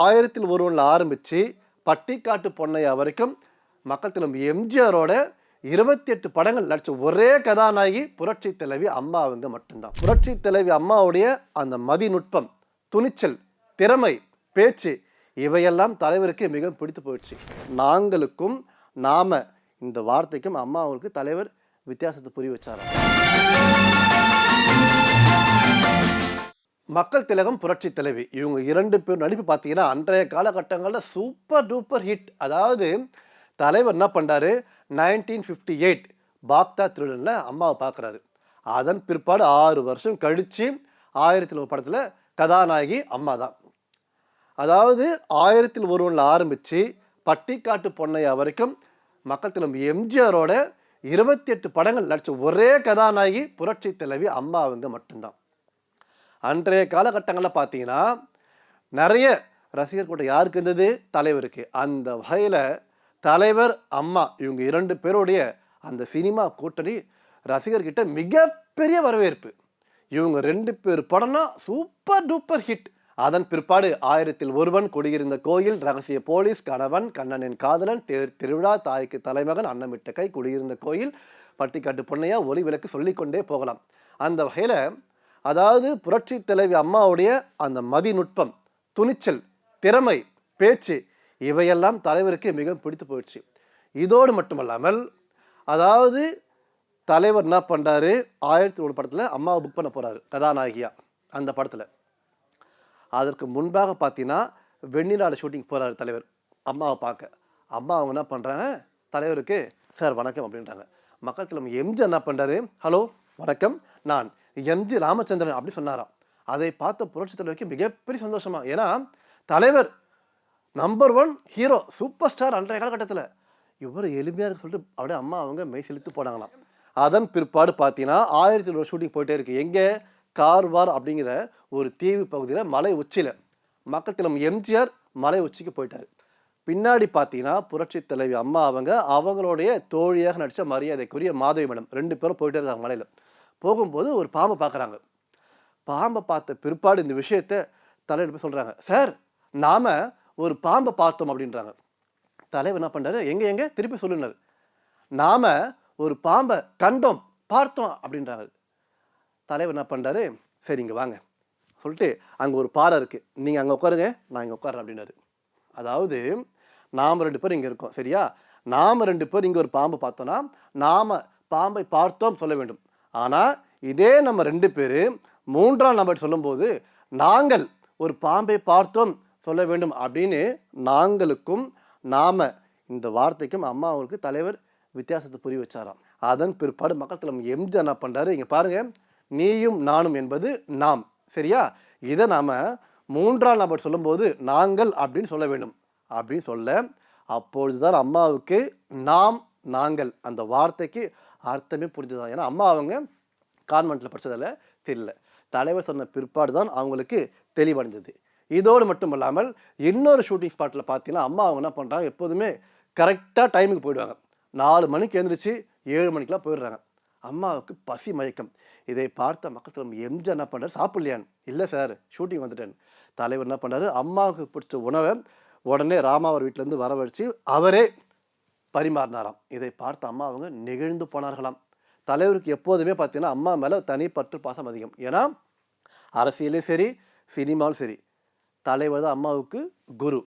ஆயிரத்தில் ஒருவனில் ஆரம்பித்து பட்டிக்காட்டு பொன்னையா வரைக்கும் மக்கள் தினம் எம்ஜிஆரோட இருபத்தி எட்டு படங்கள் நடித்த ஒரே கதாநாயகி புரட்சி தலைவி அம்மா அவங்க மட்டும்தான். புரட்சி தலைவி அம்மாவுடைய அந்த மதிநுட்பம் துணிச்சல் திறமை பேச்சு இவையெல்லாம் தலைவருக்கு மிகவும் பிடித்து போயிடுச்சு. நாங்களுக்கும் நாம இந்த வார்த்தைக்கும் அம்மா அவங்களுக்கு தலைவர் வித்தியாசத்தை புரிய வச்சாராம். மக்கள் திலகம் புரட்சி தலைவி. இவங்க இரண்டு பேர் நடிப்பு பார்த்தீங்கன்னா அன்றைய காலகட்டங்களில் சூப்பர் டூப்பர் ஹிட் அதாவது தலைவர் என்ன பண்ணுறாரு நைன்டீன் ஃபிஃப்டி எயிட் பாக்தா திருடனில் அம்மாவை பார்க்குறாரு. அதன் பிற்பாடு ஆறு வருஷம் கழித்து ஆயிரத்தில் ஒரு படத்தில் கதாநாயகி அம்மா தான். அதாவது ஆயிரத்தில் ஒருவனில் ஆரம்பித்து பட்டிக்காட்டு பொன்னையா வரைக்கும் மக்கள் திலம் எம்ஜிஆரோட இருபத்தி எட்டு படங்கள் நடித்த ஒரே கதாநாயகி புரட்சி தலைவி அம்மா அவங்க மட்டும்தான். அன்றைய காலகட்டங்களில் பார்த்தீங்கன்னா நிறைய ரசிகர் கூட்டம் யாருக்கு இருந்தது? தலைவருக்கு. அந்த வகையில் தலைவர் அம்மா இவங்க இரண்டு பேருடைய அந்த சினிமா கூட்டணி ரசிகர்கிட்ட மிகப்பெரிய வரவேற்பு. இவங்க ரெண்டு பேர் படம்னா சூப்பர் டூப்பர் ஹிட். அதன் பிற்பாடு ஆயிரத்தில் ஒருவன் குடியிருந்த கோயில் ரகசிய போலீஸ் கணவன் கண்ணனின் காதலன் தேர் திருவிழா தாய்க்கு தலைமகன் அன்னமிட்ட கை குடியிருந்த கோயில் பட்டிக்காட்டு பொன்னையா ஒளி விளக்கு சொல்லிக்கொண்டே போகலாம். அந்த வகையில் அதாவது புரட்சி தலைவி அம்மாவுடைய அந்த மதிநுட்பம் துணிச்சல் திறமை பேச்சு இவையெல்லாம் தலைவருக்கு மிகவும் பிடித்து போயிடுச்சு. இதோடு மட்டுமல்லாமல் அதாவது தலைவர் என்ன பண்ணுறாரு ஆயிரத்தி ஒரு படத்தில் அம்மாவை புக் பண்ண போகிறாரு கதாநாயகியா அந்த படத்தில். அதற்கு முன்பாக பார்த்தீங்கன்னா வெண்ணிலாட ஷூட்டிங் போகிறாரு தலைவர் அம்மாவை பார்க்க. அம்மா அவங்க என்ன பண்ணுறாங்க தலைவருக்கு சார் வணக்கம் அப்படின்றாங்க. மக்கள் கிழமை எம்ஜி என்ன பண்ணுறாரு ஹலோ வணக்கம். நான் எம்ஜி ராமச்சந்திரன் அப்படி சொன்னாராம். அதை பார்த்த புரட்சி தலைவருக்கு மிகப்பெரிய சந்தோஷமா. ஏன்னா தலைவர் number one hero super star அன்றைய காலகட்டத்தில். இவர் எளிமையாக இருக்கு சொல்லிட்டு அப்படியே அம்மா அவங்க மெய் செலுத்து போனாங்களாம். அதன் பிற்பாடு பார்த்தீங்கன்னா ஆயிரத்தி ஒரு ஷூட்டிங் போயிட்டே இருக்கு. எங்கே? கார்வார் அப்படிங்கிற ஒரு தீவு பகுதியில் மலை உச்சியில். மக்கள் தினம் எம்ஜிஆர் மலை உச்சிக்கு போயிட்டார். பின்னாடி பார்த்தீங்கன்னா புரட்சி தலைவி அம்மா அவங்க அவங்களுடைய தோழியாக நடித்த மரியாதைக்குரிய மாதவி மேடம். ரெண்டு பேரும் போயிட்டே இருக்காங்க மலையில். போகும்போது ஒரு பாம்பை பார்க்குறாங்க. பாம்பை பார்த்த பிற்பாடு இந்த விஷயத்த தலைவர் போய் சொல்கிறாங்க சார் நாம் ஒரு பாம்பை பார்த்தோம் அப்படின்றாங்க. தலைவர் என்ன பண்ணுறாரு எங்கே எங்கே? திருப்பி சொல்லுனார். நாம் ஒரு பாம்பை கண்டோம் பார்த்தோம் அப்படின்றாங்க. தலைவர் என்ன பண்ணுறாரு சரி இங்கே வாங்க. சொல்லிட்டு அங்கே ஒரு பாறை இருக்குது நீங்கள் அங்கே உட்காருங்க நான் இங்கே உட்காரேன் அப்படின்னாரு. அதாவது நாம் ரெண்டு பேர் இங்கே இருக்கோம் சரியா? நாம் ரெண்டு பேர் இங்கே ஒரு பாம்பை பார்த்தோன்னா நாம் பாம்பை பார்த்தோம் சொல்ல வேண்டும். ஆனால் இதே நம்ம ரெண்டு பேர் மூன்றாம் நபர் சொல்லும்போது நாங்கள் ஒரு பாம்பை பார்த்தோம் சொல்ல வேண்டும் அப்படின்னு நாங்களுக்கும் நாம் இந்த வார்த்தைக்கும் அம்மா அவருக்கு தலைவர் வித்தியாசத்தை புரிய வச்சாராம். அதன் பிற்பாடு மக்கள் தலைவர் எம்ஜி என்ன பண்ணுறாரு இங்கே பாருங்கள் நீயும் நானும் என்பது நாம். சரியா? இதை நாம் மூன்றாம் நபர் சொல்லும்போது நாங்கள் அப்படின்னு சொல்ல வேண்டும். அப்படின்னு சொல்ல அப்பொழுதுதான் அம்மாவுக்கு நாம் நாங்கள் அந்த வார்த்தைக்கு அர்த்தமே புரிஞ்சுதான். ஏன்னா அம்மா அவங்க கான்வெண்ட்டில் படித்ததில் தெரியல. தலைவர் சொன்ன பிற்பாடு தான் அவங்களுக்கு தெளிவடைஞ்சது. இதோடு மட்டும் இல்லாமல் இன்னொரு ஷூட்டிங் ஸ்பாட்டில் பார்த்தீங்கன்னா அம்மா அவங்க என்ன பண்ணுறாங்க எப்போதுமே கரெக்டாக டைமுக்கு போயிடுவாங்க. நாலு மணிக்கு எழுந்திரிச்சு ஏழு மணிக்கெலாம் போயிடுறாங்க. அம்மாவுக்கு பசி மயக்கம். இதை பார்த்த மக்கள் தலைவர் எம்ஜி என்ன பண்ணுறாரு சாப்பிட்லையான் இல்லை சார் ஷூட்டிங் வந்துட்டேன். தலைவர் என்ன பண்ணாரு அம்மாவுக்கு பிடிச்ச உணவை உடனே ராமாவர் வீட்டிலேருந்து வரவழைச்சு அவரே பரிமாறினாராம். இதை பார்த்த அம்மா அவங்க நெகிழ்ந்து போனார்களாம். தலைவருக்கு எப்போதுமே பார்த்தீங்கன்னா அம்மா மேலே தனிப்பற்று பாசம் அதிகம். ஏன்னா அரசியலையும் சரி சினிமாவும் சரி. தலைவர் தான் அம்மாவுக்கு குரு.